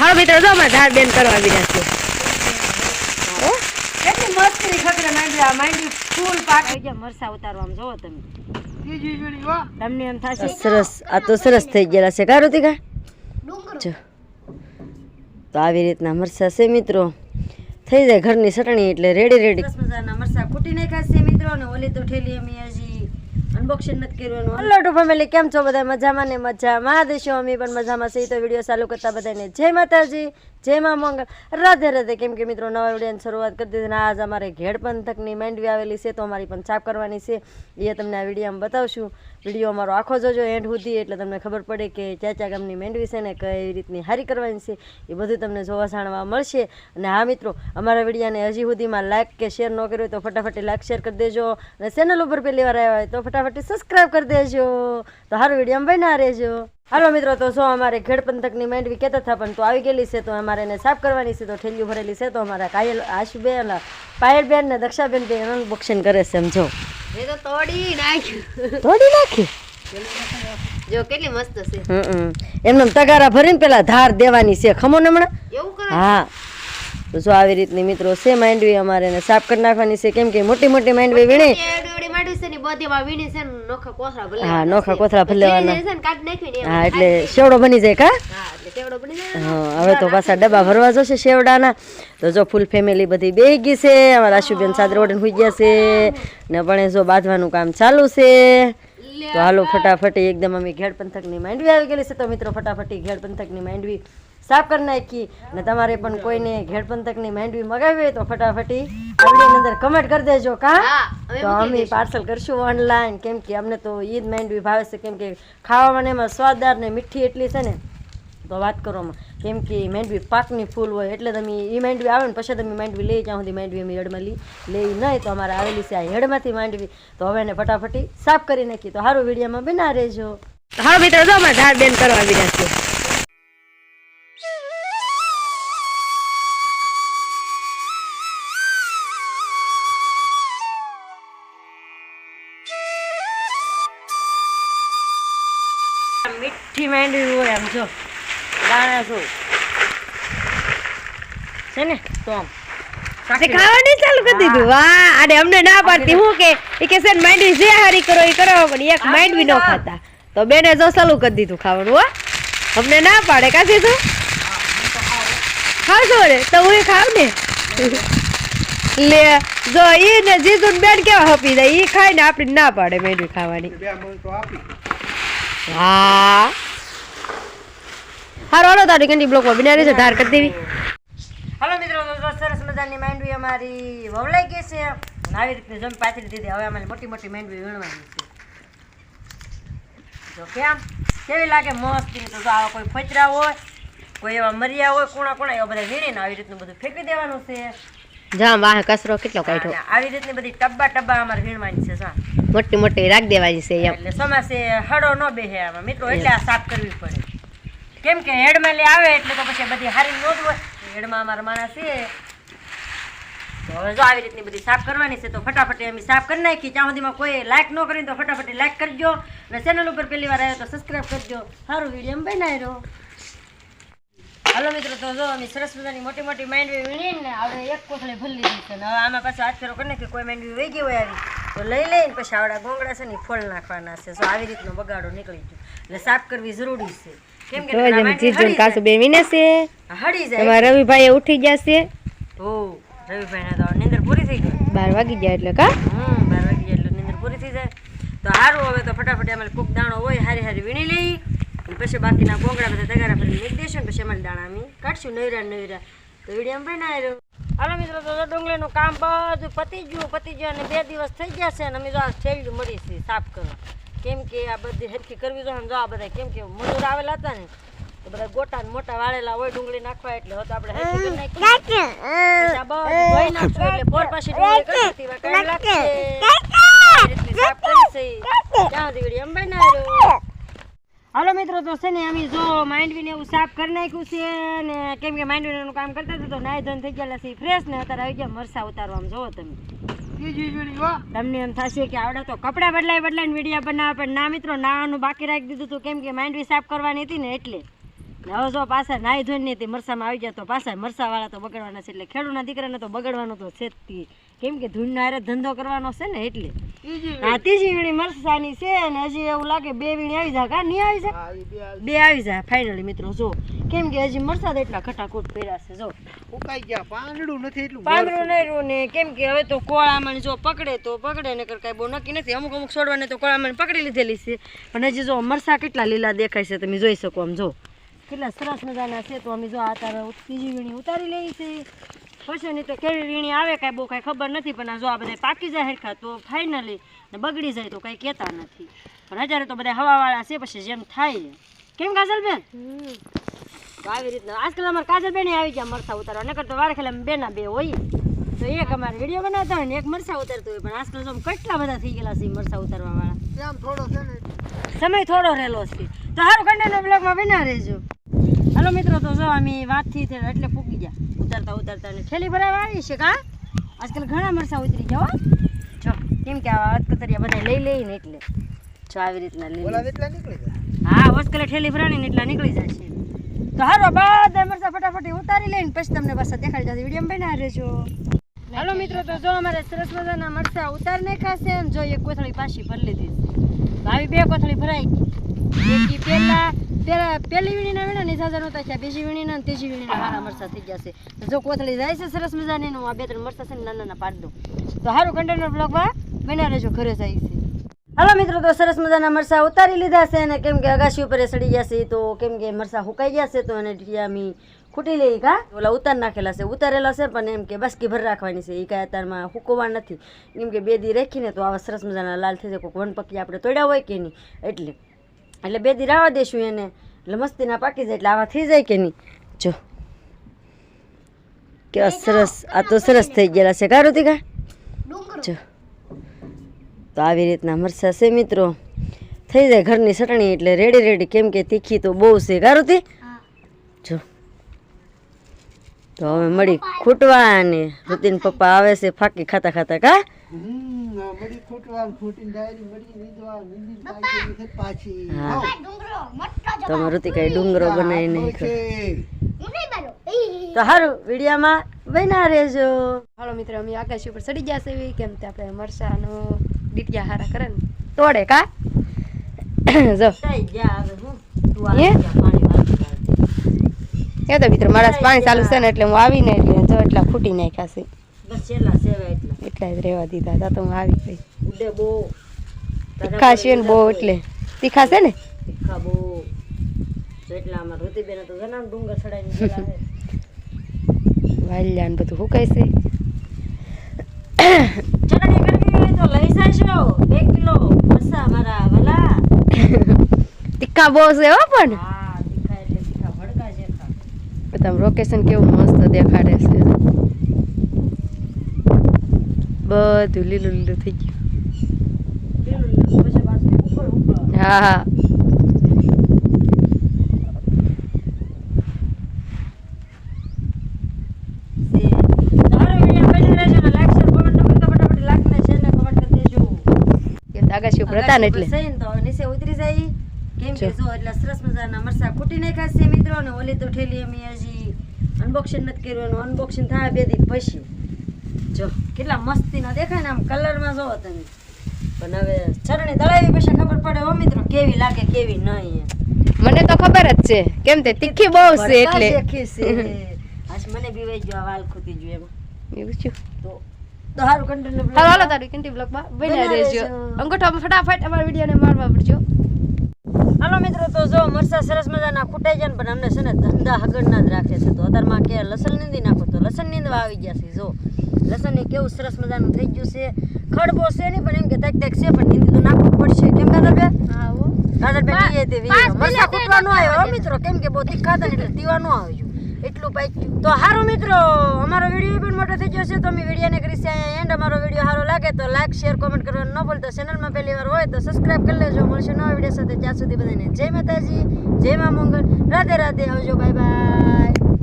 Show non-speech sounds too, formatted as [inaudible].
હા મિત્રો જો અમારે ધાર બેન કરવા આવી રહ્યા છે. કેટલી મસ્તી ખતરે માંડવી આ માંડવી ફૂલ પાક. ગયા મરસા આમ જોવો તમે. તમને એમ થશે? સરસ આ તો સરસ થઈ ગયેલા છે. કારું તીકા જો. તો આવી રીતના મરસા છે મિત્રો. થઈ જાય ઘરની ચટણી એટલે રેડી રેડી મજાના મરસા કૂટી નાખ્યા છે મિત્રો અને ઓલી તો ઠેલી અમે હજી અનબોક્સિંગ નથી કર્યું હેલો ટુ ફેમિલી કેમ છો? બધા મજામાં ને મજામાં? દેશો અમે પણ મજામાં છીએ. તો વીડિયો ચાલુ કરતા બધાને જય માતાજી. જય મા મંગળ રાધે રાધે કેમ કે મિત્રો નવા વિડીયોની શરૂઆત કરી દીધી આજ અમારે ઘેડ પંથકની માંડવી આવેલી છે તો અમારી પણ છાપ કરવાની છે. એ તમને આ વિડીયોમાં બતાવશું. વીડિયો અમારો આખો જોજો એન્ડ સુધી, એટલે તમને ખબર પડે કે ક્યાં ગામની માંડવી છે ને કઈ રીતની હારી કરવાની છે, એ બધું તમને જોવા જાણવા મળશે. અને હા મિત્રો, અમારા વિડીયાને હજી સુધીમાં લાઇક કે શેર ન કર્યો તો ફટાફટ લાઇક શેર કરી દેજો. અને ચેનલ ઉપર પહેલી વાર આવ્યા હોય તો ફટાફટ સબસ્ક્રાઈબ કરી દેજો. તો સારું વીડિયો બન્યા રહેજો. હાલો મિત્રો તો જો અમારે ખેડ પંથકની માંડવી કહેતા હતા પણ તો આવી ગયેલી છે તો અમારે એને સાફ કરવાની છે તો ઠેલ્યું ભરેલી છે તો અમારા કાયલ આશુબેન પાયલબેન ને દક્ષાબેન બે અનબોક્સિંગ કરે છે એમ જો. એ તો તોડી નાખ્યું. તોડી નાખ્યું જો કેટલી મસ્ત છે. હમ એમને તગારા ભરીને પેલા ધાર દેવાની છે ખમો ને હમણાં એવું કરે? હા. તો જો આવી રીતની મિત્રો છે માંડવી અમારે એને સાફ કરી નાખવાની છે. કેમ કે મોટી મોટી માંડવી વીણી. ને ને હા નોખા. કોથળા ને ને. હા એટલે શેવડો બની જાય કા? હા હવે તો પાછા ડબ્બા ભરવા જશે શેવડાના. તો જો ફૂલ ફેમિલી બધી બે ગઈ છે. અમારા આશુબેન સાદરે ઓઢીને હોઈ ગયા છે. ને પણ જો બાંધવાનું કામ ચાલુ છે. તો હાલો ફટાફટી એકદમ અમે ઘેડ પંથકની માંડવી આવી ગયેલી છે. તો મિત્રો ફટાફટી ઘેડ પંથકની માંડવી સાફ કરી નાખી ને તમારે પણ કોઈને ઘેડ પંથકની માંડવી મગાવી હોય તો ફટાફટી આ અંદર કમેન્ટ કરી દેજો કા? હા તો અમે પાર્સલ કરશું ઓનલાઈન કેમ કે અમને તો ઈદ માંડવી ભાવે છે. કેમ કે ખાવામાં એમાં સ્વાદદાર ને મીઠી એટલી છે ને. તો વાત કરવામાં કેમ કે માંડવી પાકની ફૂલ હોય એટલે તમે એ માંડવી આવે ને પછી તમે માંડવી લઈ જ્યાં સુધી માંડવી અમે હેડમાં લઈ લઈ નહીં તો અમારે આવેલી છે આ હેડમાંથી માંડવી. તો હવે એને ફટાફટી સાફ કરી નાખી. તો સારું વિડીયોમાં બના રહેજો. હા મિત્રો જો અમારે ધાર બેન કરવા રહ્યા છે મીઠી માંડવી હોય આમ જો દાણા જો. છે ને? તો આમ ખાવાની ચાલુ કરી દીધું. વાહ અને અમને ના પાડતી. હું કે એ કે છે માંડવી જે હારી કરો એ કરો પણ એક માંડવી ન ખાતા. તો બેને જો ચાલુ કરી દીધું ખાવાનું હો. અમને ના પાડે કા સીધું ખાવશો ને તો હું ખાવ ને. લે જો એ ને જીજુ બેન કેવા હપી જાય. એ ખાય ને આપડી ના પાડે માંડવી ખાવાની. હારો, હાલો, તારી કંડી બ્લોકમાં બિના છે, ધાર કરી દેવી. હાલો મિત્રો સરસ મજાની માંડવી અમારી વવલાઈ ગઈ છે. આવી રીતની જમ પાથરી દીધી. હવે અમારે મોટી મોટી માંડવી વીણવાની છે. જો કેમ? કેવી લાગે? મસ્ત તો આવા કોઈ ફચરા હોય, કોઈ એવા મરિયા હોય કોણા કોણા એવા બધા વીણીને આવી રીતનું બધું ફેંકી દેવાનું છે. જા વાહ કચરો કેટલો અને આવી રીતની બધી ટબ્બા ટબ્બા અમારે વીણવાની છે સા મોટી મોટી રાખ દેવાની છે એમ. એટલે સમાસે હળો ન બેહે આમાં. મિત્રો એટલે આ સાફ કરવી પડે. કેમ કે હેડમાં લે આવે એટલે તો પછી બધી હારી નો જ હોય. હેડમાં અમારા માણસ છે. તો હવે જો આવી રીતની બધી સાફ કરવાની છે તો ફટાફટ અમે સાફ કરી નાખી ત્યાં સુધીમાં કોઈ લાઈક ન કરીને તો ફટાફટ લાઈક કરજો. અને ચેનલ ઉપર પહેલી વાર આવ્યો તો સબસ્ક્રાઈબ કરજો. સારું વીડિયો બનાવી રહ્યો હાલો મિત્રો તો જો અમે સરસ મજાની મોટી મોટી માંડવી વીણીને આપણે એક કોથળી ભરી લીધી છે. ને હવે આમાં પાછો હાથ ફેરો કરીને કે કોઈ માંડવી વહી ગઈ હોય આવી તો લઈ લઈને પછી આવડા ગોંગડા છે ને ફોલ નાખવાના છે. તો આવી રીતનો બગાડો નીકળી ગયો. એટલે સાફ કરવી જરૂરી છે. કેમ કે જીજુ કાસુ બે વીને છે. હળી જાય. તમારા રવિભાઈ ઉઠી જશે ઓ રવિભાઈ તો નિંદર પૂરી થઈ ગઈ. બાર વાગી જાય એટલે કા? હમ બાર વાગી જાય એટલે નિંદર પૂરી થઈ જાય. તો સારું હવે તો ફટાફટ અમે કુક દાણો હોય હારી હારી વીણી લઈ. પછી બાકીના કોંગડા બધા તગારા ભરી મૂકી દઈશું ને પછી અમારે દાણા અમે કાઢશું નૈરા નૈરા તો વીડિયો બનાવી હાલો મિત્રો તો ડુંગળીનું કામ બધું પતી ગયું પતી ગયું અને બે દિવસ થઈ ગયા છે અને અમે જો આ થેલીયું મળી સાફ કરવા. કેમ કે આ બધી હરખી કરવી જોઈએ જો આ બધા કેમ કે મજૂર આવેલા હતા ને તો બધા ગોટા ને મોટા વાળેલા હોય ડુંગળી નાખવા એટલે હતો આપણે ધોઈ નાખશું એટલે પોર પાછી ડુંગળી લાગશે. ત્યાં સુધી વીડિયો બનાવી રહ્યો. હાલો મિત્રો તો છે ને અમે જો માંડવીને એવું સાફ કરી નાખ્યું છે ને કેમ કે માંડવીનું કામ કરતા હતા તો નાય ધોન થઈ ગયા છે ફ્રેશ ને અત્યારે આવી ગયા મરસા ઉતારવા આમ જોવો તમે. તમને એમ થશે કે આવડે તો કપડાં બદલાય બદલાઈને વિડીયા બનાવે પણ ના મિત્રો નાવાનું બાકી રાખી દીધું હતું કેમ કે માંડવી સાફ કરવાની હતી ને એટલે. હવે જો પાછા નાય ધોઈને ને તે મરસામાં આવી ગયા તો પાછા મરસાવાળા તો બગડવાના છે એટલે ખેડૂતના દીકરાને તો બગડવાનો તો છે જ. કેમ કે ધૂળના હારે ધંધો કરવાનો છે ને એટલે. હા ત્રીજી વીણી મરસાની છે અને હજી એવું લાગે બે વીણી આવી જાય. કા નહીં આવી જાય? બે આવી જાય ફાઇનલી મિત્રો જો. કેમ કે હજી મરસાદ એટલા ખટાખોટ કર્યા છે જો. ઉકાઈ ગયા પાંદડું નથી એટલું પાંદડું નહીં રહ્યું ને કેમ કે હવે તો કોળામાં જો પકડે તો પકડે ને કાંઈ બહુ નક્કી નથી. અમુક અમુક છોડવાને તો કોળામાં પકડી લીધેલી છે. પણ હજી જો મરસા કેટલા લીલા દેખાય છે તમે જોઈ શકો આમ જો. કેટલા સરસ મજાના છે. તો અમે જો આ તારે ત્રીજી વીણી ઉતારી લઈ છે. પછી નહીં તો કેવી વીણી આવે કાંઈ બહુ કાંઈ ખબર નથી પણ જો આ બધા પાકી જાય હરખા તો ફાઇનલી ને બગડી જાય તો કાંઈ કહેતા નથી. પણ અત્યારે તો બધા હવાવાળા છે પછી જેમ થાય કેમ કાજલબેન? આવી રીતના. આજકાલ અમારે કાજલબેન આવી ગયા મરસા ઉતારવા. નકર તો વારે ખાલી બેના બે હોય. તો એક અમારે વીડિયો બનાવતા હોય ને એક મરસા ઉતારતો હોય. પણ આજકાલ તો કેટલા બધા થઈ ગયેલા છે મરસા ઉતારવા વાળા થોડો છે ને. સમય થોડો રહેલો છે. તો સારું કન્ટેનર બ્લોગમાં બના રહેજો. હલો મિત્રો તો જો અમે વાતથી એટલે પૂકી ગયા. ઉતારતા ઉતારતા ને ઠેલી ભરાવા આવી છે કા? આજકાલ ઘણા મરસા ઉતરી હો. જો કેમ કે આવા અટકતરિયા બધા લઈ લઈને એટલે. જો આવી રીતના લઈ હા વસ્કલે ઠેલી ભરાણી ને એટલા નીકળી જાય છે. તો હારો બધા મરસા ફટાફટ ઉતારી લઈને પછી તમને પાછા દેખાડી જશે વીડિયો બના રહેજો. હાલો મિત્રો તો જો અમારે સરસ મજાના મરસા ઉતાર નાખ્યા છે અને જો એક કોથળી પાછી ભરી લીધી ભાવી આવી બે કોથળી ભરાઈ ગઈ. પહેલા પેલા પહેલી વીણીના વીણા ની સાજા નહોતા છે બીજી વીણીના અને ત્રીજી વીણીના હારા મરસા થઈ ગયા છે. જો કોથળી જાય છે સરસ મજાની હું આ બે ત્રણ મરસા છે નાના નાના પાડી દઉં. તો સારું કન્ટેનર બ્લોગમાં બન્યા રહેજો, ઘરે જાય છે હાલો મિત્રો, તો સરસ મજાના મરસા ઉતારી લીધા છે અને કેમ કે અગાશી ઉપર સડી ગયા છે, તો કેમ કે મરસા સુકાઈ ગયા છે, તો એને ટીયામી ખૂટી લઈ કા ઓલા ઉતાર નાખેલા છે, ઉતારેલા છે, પણ એમ કે બસકી ભર રાખવાની છે એ કાંઈ અત્યારમાં હુકવા નથી. કેમ કે બે દી રાખીને તો આવા સરસ મજાના લાલ થઈ જાય, કોઈક વનપકી આપણે તોડ્યા હોય કે નહીં, એટલે. એટલે બે દી રાવા દેશું એને. એટલે મસ્તીના પાકી જાય એટલે આવા થઈ જાય કે નહીં? જો. કેવા સરસ. આ તો સરસ થઈ ગયેલા છે. કારું તીકા જો. તો આવી રીતના મરસા છે મિત્રો. થઈ જાય ઘરની ચટણી એટલે રેડી રેડી કેમ કે તીખી તો બહુ છે. કારુતી જો. તો હવે મળી ખૂટવા અને રુતિન પપ્પા આવે છે ફાકી ખાતા ખાતા કા? તમે. તો કઈ ડુંગરો બનાવીને નહીં તો સારું વિડીયામાં બના રહેજો. હાલો મિત્રો અમે આકાશ ઉપર ચડી ગયા છે. કેમ કે આપણે મરસાનો ડીટિયા હારા કરે ને. તોડે કા? [coughs] જો થઈ ગયા હવે હું તું હે? આવી જા પાણી વાળી કાઢ. એ તો મિત્રો મારા પાણી ચાલુ છે ને એટલે હું આવીને એટલે જો એટલા ફૂટી નાખ્યા છે. એટલા. જ રહેવા દીધા હતા તો હું આવી ગઈ. તીખા છે ને બહુ એટલે. તીખા છે ને. [laughs] વાલ્યા ને બધું હુકાય છે. તીખા બહુ છે હો પણ હા તીખા એટલે તીખા ભડકા જેખા તમે લોકેશન કેવું મસ્ત દેખાડે છે બધું લીલું લીલું થઈ ગયું હા હા આકાશી ઉપર હતા ને એટલે તો નીચે ઉતરી જાય કેમ કે જો. એટલે સરસ મજાના મરસા ખૂટી નાખ્યા છે મિત્રો ને ઓલી તો ઠેલી અમે હજી અનબોક્સિંગ નથી કર્યું અનબોક્સિંગ થાય બે દી પછી. જો કેટલા મસ્તીના દેખાય ને આમ કલરમાં જોવો તમે. પણ હવે ચરણી દળાવી પછી ખબર પડે હો મિત્રો કેવી લાગે કેવી નહીં મને તો ખબર જ છે. કેમ તે તીખી બહુ છે એટલે. છે. [laughs] આજ મને બીવાઈ ગયો આ વાલ ખૂટી ગયો એમાં. એવું છે? તો હાલો તારું કિંટી બ્લોગમાં બન્યા બન્યા રહેજો. અંગૂઠામાં ફટાફટ અમારા વિડીયોને મારવા પડજો. તો સરસ મજાના ખૂટાઈ જાય પણ અમને છે ને ધંધા હગડના જ રાખે છે. તો અત્યારમાં કે લસણ નીંદી નાખો તો લસણ નીંદવા આવી ગયા છે જો. લસણની કેવું સરસ મજાનું થઈ ગયું છે. ખડબો છે નહીં પણ એમ કે તક તક છે પણ નીંદી તો નાખવું પડશે. કેમ કાદરબેન હા તે. મરચાં ન આવ્યો મિત્રો. કેમ કે બહુ તીખા હતા ને એટલે તીવા ન આવ્યું. એટલું પાક્યું તો હારું મિત્રો, અમારો વીડિયો પણ મોટો થઈ ગયો છે. તો અમે વિડીયોને કરી અહીંયા એન્ડ અમારો વીડિયો સારો લાગે તો લાઈક શેર કોમેન્ટ કરવાનું ન ભૂલતો. ચેનલમાં પહેલી વાર હોય તો સબસ્ક્રાઇબ કરી લેજો. મળશે નવા વીડિયો સાથે. ત્યાં સુધી બધાને જય માતાજી, જય મા મંગલ. રાધે રાધે, આવજો. Bye bye